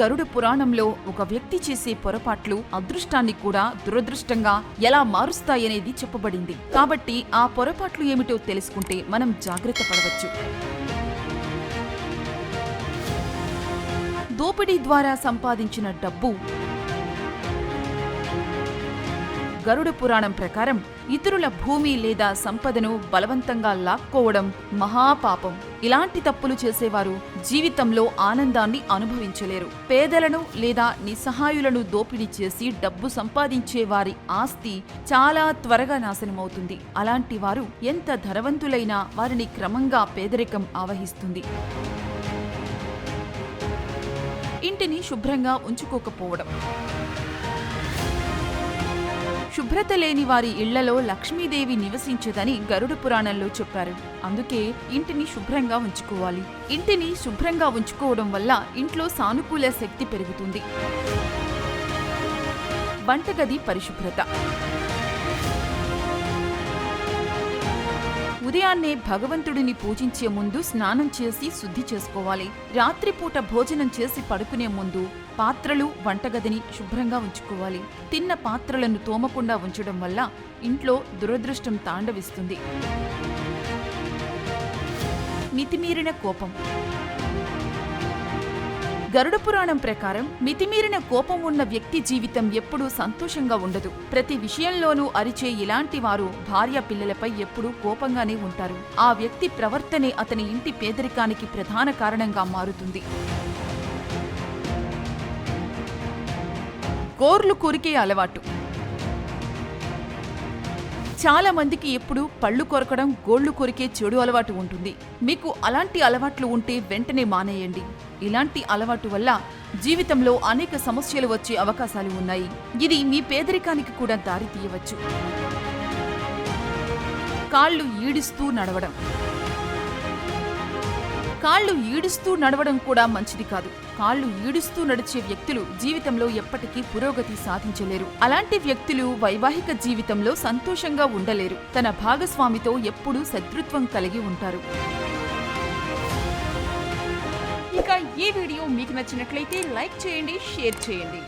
గరుడ పురాణంలో ఒక వ్యక్తి చేసే పొరపాట్లు అదృష్టాన్ని కూడా దురదృష్టంగా ఎలా మారుస్తాయనేది చెప్పబడింది. కాబట్టి ఆ పొరపాట్లు ఏమిటో తెలుసుకుంటే మనం జాగ్రత్త పడవచ్చు. దోపిడీ ద్వారా సంపాదించిన డబ్బు గరుడ పురాణం ప్రకారం ఇతరుల భూమి లేదా సంపదను బలవంతంగా లాక్కోవడం మహాపాపం. ఇలాంటి తప్పులు చేసేవారు జీవితంలో ఆనందాన్ని అనుభవించలేరు. పేదలను లేదా నిస్సహాయులను దోపిడీ చేసి డబ్బు సంపాదించే వారి ఆస్తి చాలా త్వరగా నాశనమవుతుంది. అలాంటి వారు ఎంత ధనవంతులైనా వారిని క్రమంగా పేదరికం ఆవహిస్తుంది. ఇంటిని శుభ్రంగా ఉంచుకోకపోవడం. శుభ్రత లేని వారి ఇళ్ళలో లక్ష్మీదేవి నివసించదని గరుడ పురాణంలో చెప్పారు. అందుకే ఇంటిని శుభ్రంగా ఉంచుకోవాలి. ఇంటిని శుభ్రంగా ఉంచుకోవడం వల్ల ఇంట్లో సానుకూల శక్తి పెరుగుతుంది. వంటగది పరిశుభ్రత. ఉదయాన్నే భగవంతుడిని పూజించే ముందు స్నానం చేసి శుద్ధి చేసుకోవాలి. రాత్రిపూట భోజనం చేసి పడుకునే ముందు పాత్రలు వంటగదిని శుభ్రంగా ఉంచుకోవాలి. తిన్న పాత్రలను తోమకుండా ఉంచడం వల్ల ఇంట్లో దురదృష్టం తాండవిస్తుంది. మితిమీరిన కోపం. గరుడ పురాణం ప్రకారం మితిమీరిన కోపం ఉన్న వ్యక్తి జీవితం ఎప్పుడూ సంతోషంగా ఉండదు. ప్రతి విషయంలోనూ అరిచే ఇలాంటి వారు భార్య పిల్లలపై ఎప్పుడూ కోపంగానే ఉంటారు. ఆ వ్యక్తి ప్రవర్తనే అతని ఇంటి పేదరికానికి ప్రధాన కారణంగా మారుతుంది. కోర్లు కురికే అలవాటు. చాలా మందికి ఎప్పుడు పళ్ళు కొరకడం గోళ్ళు కొరికే చెడు అలవాటు ఉంటుంది. మీకు అలాంటి అలవాట్లు ఉంటే వెంటనే మానేయండి. ఇలాంటి అలవాటు వల్ల జీవితంలో అనేక సమస్యలు వచ్చే అవకాశాలు ఉన్నాయి. ఇది మీ పేదరికానికి కూడా దారి తీయవచ్చు. కాళ్ళు ఈడుస్తూ నడవడం. కాళ్ళు ఈడుస్తూ నడవడం కూడా మంచిది కాదు. కాళ్ళు ఈడుస్తూ నడిచే వ్యక్తులు జీవితంలో ఎప్పటికీ పురోగతి సాధించలేరు. అలాంటి వ్యక్తులు వైవాహిక జీవితంలో సంతోషంగా ఉండలేరు. తన భాగస్వామితో ఎప్పుడూ శత్రుత్వం కలిగి ఉంటారు. ఇక ఈ వీడియో మీకు నచ్చినట్లయితే లైక్ చేయండి షేర్ చేయండి.